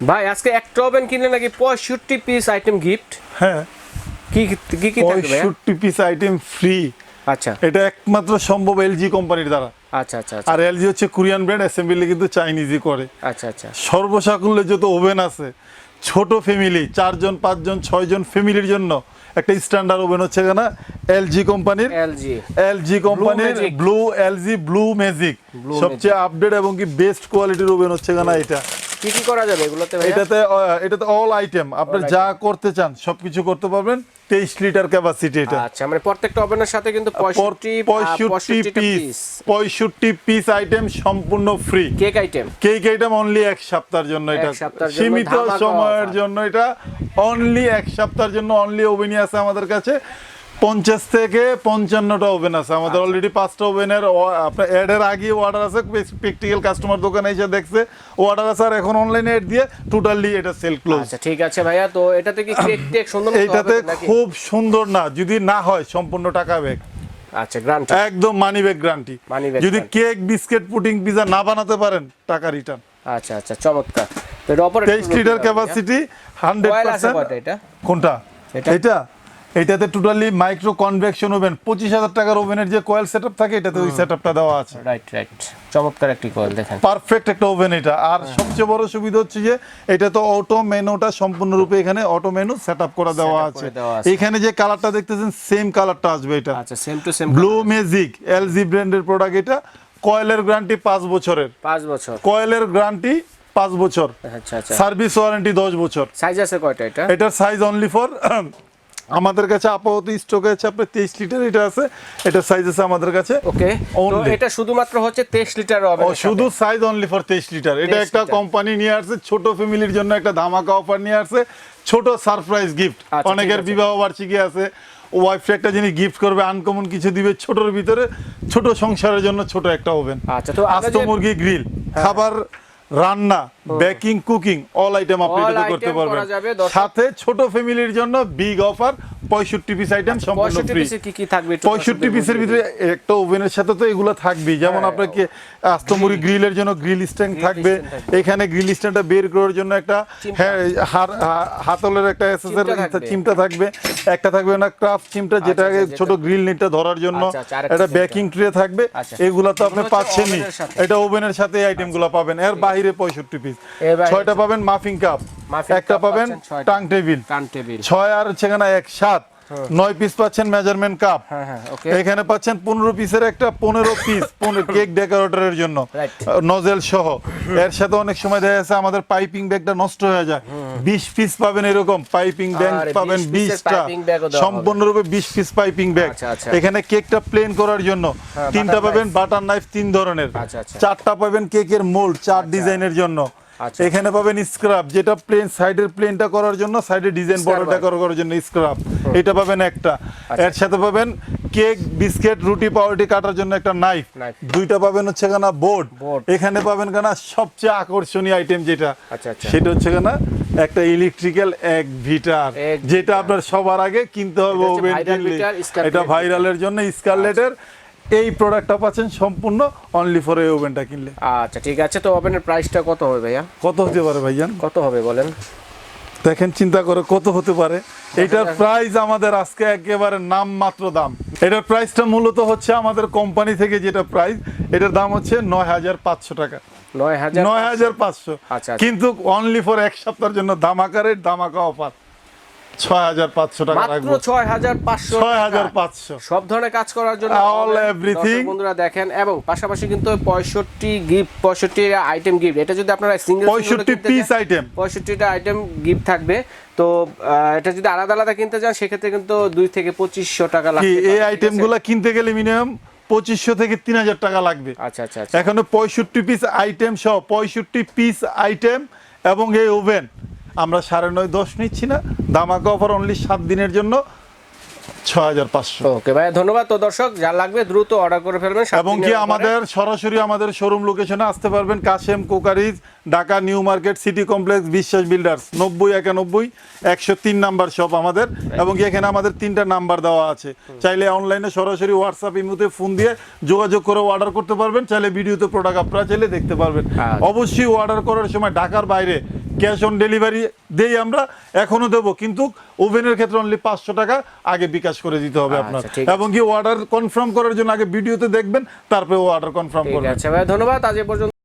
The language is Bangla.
ভাই আজকে একটা ওভেন কিনলে নাকি পঁয়ষট্টি পিস আইটেম গিফট হ্যাঁ। কি কি কি? পঁয়ষট্টি পিস আইটেম ফ্রি আচ্ছা। এটা একমাত্র সম্ভব এলজি কোম্পানির দ্বারা। আচ্ছা আচ্ছা আচ্ছা। আর এলজি হচ্ছে কোরিয়ান ব্র্যান্ড অ্যাসেম্বলি কিন্তু চাইনিজই করে। আচ্ছা আচ্ছা। সর্বসাকুল্যে যত ওভেন আছে ছোট ফ্যামিলি চারজন পাঁচজন ছয়জন ফ্যামিলির জন্য একটা স্ট্যান্ডার্ড ওভেন হচ্ছে কেনা এলজি কোম্পানির এলজি এলজি কোম্পানির। ব্লু এলজি ব্লু ম্যাজিক সবচেয়ে আপডেট এবং কি বেস্ট কোয়ালিটির ওভেন হচ্ছে কেনা এটা। কি কি করা যাবে এগুলোতে এটাতে এটাতে অল আইটেম আপনি যা করতে চান সবকিছু করতে পারবেন। তেইশ লিটার ক্যাপাসিটি এটা। আচ্ছা মানে প্রত্যেকটা ওভেনের সাথে কিন্তু পঁয়ষট্টি পঁয়ষট্টি পিস পঁয়ষট্টি পিস আইটেম সম্পূর্ণ free cake item cake item only এক সপ্তাহের জন্য এটা। সীমিত সময়ের জন্য এটা। অনলি এক সপ্তাহের জন্য অনলি ওভেনই আছে আমাদের কাছে। পঞ্চাশ থেকে পঞ্চান্নটা ওভেন আছে। আমাদের আচ্ছা। অলরেডি পাঁচটা ওভেনের আপনার অ্যাডের আগে অর্ডার আছে। প্র্যাকটিক্যাল কাস্টমার দোকানে এসে দেখছে। অর্ডার আছে আর এখন অনলাইনে অ্যাড দিয়ে টোটালি এটা সেল ক্লোজ আচ্ছা ঠিক আছে ভাইয়া। তো এটাতে কি কেক টেক সুন্দর নাকি? খুব সুন্দর না। যদি না হয় সম্পূর্ণ টাকা ব্যাগ আচ্ছা গ্রান্ট একদম money back guarantee Money back যদি কেক বিস্কিট পুডিং পিজা না বানাতে পারেন টাকা রিটার্ন আচ্ছা আচ্ছা চমৎকার। তো এটা অপারেট তেইশ লিটার ক্যাপাসিটি হান্ড্রেড কয়েল আছে পার্সেন্ট কয়টা এটা? কোনটা? এটা? এটা এটাতে টোটালি মাইক্রো কনভেকশন ওভেন পঁচিশ হাজার টাকার ওভেনের যে কয়েল সেটআপ থাকে এটাতে ওই সেটআপটা দেওয়া আছে। রাইট রাইট চমৎকার একটি কয়েল দেখেন। পারফেক্ট একটা ওভেন এটা। আর হ্যাঁ। সবচেয়ে বড় সুবিধা হচ্ছে যে এটা তো অটো মেনুটা সম্পূর্ণরূপে এখানে অটো মেনু করা দেওয়া আছে। করে দেওয়া আছে। এখানে যে কালারটা দেখতেছেন সেম কালারটা আসবে এটা। আচ্ছা same to same blue magic LG ব্র্যান্ডের প্রোডাক্ট এটা। কয়েলের গ্যারান্টি পাঁচ বছরের। পাঁচ বছর। কয়েলের গ্যারান্টি পাঁচ বছর। আচ্ছা আচ্ছা। সার্ভিস ওয়ারেন্টি দশ বছর। সাইজ আছে কয়টা এটা? এটার সাইজ অনলি ফর আমাদের কাছে আপাতত স্টকে আছে আপনার তেইশ লিটার এটা আছে এটা সাইজ আছে আমাদের কাছে। ওকে তো এটা শুধুমাত্র হচ্ছে তেইশ লিটার হবে শুধু সাইজ অনলি ফর তেইশ লিটার এটা একটা কোম্পানি নিয়ে আসছে ছোট ফ্যামিলির জন্য একটা ধামাকা অফার নিয়ে আসছে ছোট সারপ্রাইজ গিফট আচ্ছা, অনেকের আছে। বিবাহ বার্ষিকী আছে ওয়াইফকে একটা জিনিস গিফট করবে আনকমন কিছু দিবে ছোটর ভিতরে ছোট সংসারের জন্য ছোট একটা ওভেন আচ্ছা, তো আস্ত মুরগি গ্রিল খাবার রান্না বেকিং কুকিং অল আইটেম আপনি এটাতে করতে পারবেন। সাথে ছোট ফ্যামিলির জন্য বিগ অফার পঁয়ষট্টি পিস আইটেম সম্পূর্ণ ফ্রি পিসে কি কি থাকবে একটু পঁয়ষট্টি দর্শকদের পিসের ভিতরে একটা ওভেনের সাথে তো এগুলো থাকবেই। যেমন হ্যাঁ, আপনাকে আস্তমুড়ি গ্রিলের জন্য গ্রিল স্ট্যান্ড থাকবে। এখানে গ্রিল স্ট্যান্ডটা বের করার জন্য একটা হ্যাঁ, হাতলের একটা এসএসএর চিমটা থাকবে। থাকবে একটা থাকবে না ক্রাফট চিমটা যেটা আচ্ছা, ছোট গ্রিল নিটটা ধরার জন্য আচ্ছা, আচ্ছা, একটা। বেকিং ট্রে থাকবে। আচ্ছা। এগুলো তো আপনি পাচ্ছেনই। এটা ওভেনের সাথে এই আইটেমগুলো পাবেন। এর বাইরে পঁয়ষট্টি পিস এর বাইরে ছয়টা পাবেন মাফিং কাপ একটা পাবেন টাং টেবিল ছয় আর হচ্ছে এক সাত। নয় পিস পাচ্ছেন মেজারমেন্ট কাপ হ্যাঁ হ্যাঁ ওকে এখানে পাচ্ছেন পনেরো পিসের একটা পনেরো পিস কেক ডেকোরেটরের জন্য। নজেল সহ। এর সাথে অনেক সময় দেখা যাচ্ছে আমাদের পাইপিং ব্যাগটা নষ্ট হয়ে যায়। বিশ পিস পাবেন এরকম। পাইপিং ব্যাগ পাবেন 20 piece এর বিশটা। সম্পূর্ণরূপে বিশ পিস পাইপিং ব্যাগ। এখানে কেকটা প্লেন করার জন্য। হ্যাঁ, তিনটা পাবেন বাটার নাইফ তিন ধরনের। আচ্ছা, আচ্ছা। চারটা পাবেন কেকের মোল্ড চার ডিজাইনের জন্য। আচ্ছা। এখানে পাবেন স্ক্রাব যেটা প্লেন সাইডের প্লেনটা করার জন্য সাইডে ডিজাইন। বর্ডারটা করার জন্য স্ক্রাব এটা পাবেন একটা। আচ্ছা। এর সাথে পাবেন কেক বিস্কিট রুটি পাউরুটি কাটার জন্য একটা নাইফ দুইটা পাবেন হচ্ছে কানা বোর্ড এখানে পাবেন কানা সবচেয়ে আকর্ষণীয় আইটেম যেটা। আচ্ছা, আচ্ছা। সেটা হচ্ছে কানা একটা ইলেকট্রিক্যাল এক ভিটার। যেটা আপনার সবার আগে কিনতে হবে এটা। ভাইরালের জন্য স্কারলেটের এই প্রোডাক্টটা পাচ্ছেন সম্পূর্ণ অনলি ফর এই ওভেনটা কিনলে। আচ্ছা ঠিক আছে তো ওভেনের প্রাইসটা কত হবে ভাইয়া? কত হতে পারে ভাইজান? কত হবে বলেন? দেখেন চিন্তা করে কত হতে পারে। এটার প্রাইস আমাদের আজকে একেবারে নাম মাত্র দাম। এটার প্রাইসটা মূলত হচ্ছে আমাদের কোম্পানি থেকে যেটা প্রাইস এটার দাম হচ্ছে নয় হাজার পাঁচশো টাকা। নয় হাজার নয় হাজার পাঁচশো। আচ্ছা, আচ্ছা। কিন্তু অনলি ফর এক সপ্তাহের জন্য দামাকারের দামাকা অফার ছয় হাজার পাঁচশো টাকা মাত্র ছয় হাজার পাঁচশো ছয় হাজার পাঁচশো। সব ধরনের কাজ করার জন্য হবে। বন্ধুরা দেখেন এবং পাশাপাশি কিন্তু পঁয়ষট্টি গিফট পঁয়ষট্টি আইটেম গিফট এটা যদি আপনারা সিঙ্গেল পঁয়ষট্টি পিস আইটেম পঁয়ষট্টিটা আইটেম গিফট থাকবে। তো এটা যদি আলাদা আলাদা কিনতে চান সেক্ষেত্রে কিন্তু দুই থেকে পঁচিশশো টাকা লাগবে এই কিনতে গেলে মিনিমাম পঁচিশশো থেকে তিন হাজার টাকা লাগবে। আচ্ছা আচ্ছা আচ্ছা। এখানে পঁয়ষট্টি পিস আইটেম সহ পঁয়ষট্টি পিস আইটেম এবং এই ওভেন আমরা সাড়ে নয় দশ নিচ্ছি না। দামাকা অফার অনলি সাত দিনের জন্য ছ হাজার পাঁচশো। ওকে ভাই ধন্যবাদ। তো দর্শক যা লাগবে দ্রুত অর্ডার করে ফেলবেন এবং কি আমাদের সরাসরি আমাদের শোরুম লোকেশনে আসতে পারবেন Kashem crockeries Dhaka new market city complex Biswas builders নব্বই একানব্বই একশো তিন নাম্বার শপ আমাদের। এবং কি এখানে আমাদের তিনটা নাম্বার দেওয়া আছে। চাইলে অনলাইনে সরাসরি হোয়াটসঅ্যাপ ইমুতে ফোন দিয়ে যোগাযোগ করে অর্ডার করতে পারবেন। চাইলে ভিডিওতে প্রোডাক্ট আপনারা চাইলে দেখতে পারবেন। আচ্ছা। অবশ্যই অর্ডার করার সময় ঢাকার বাইরে ক্যাশ অন ডেলিভারি দেই আমরা এখনও দেবো কিন্তু ওভেনের ক্ষেত্রে অনলি পাঁচশো টাকা আগে বিকাশ করে দিতে হবে আচ্ছা, আপনার। এবং কি অর্ডার কনফার্ম করার জন্য আগে ভিডিওতে দেখবেন তারপরে অর্ডার কনফার্ম করবে করবেন। আছে ভাই ধন্যবাদ আজ পর্যন্ত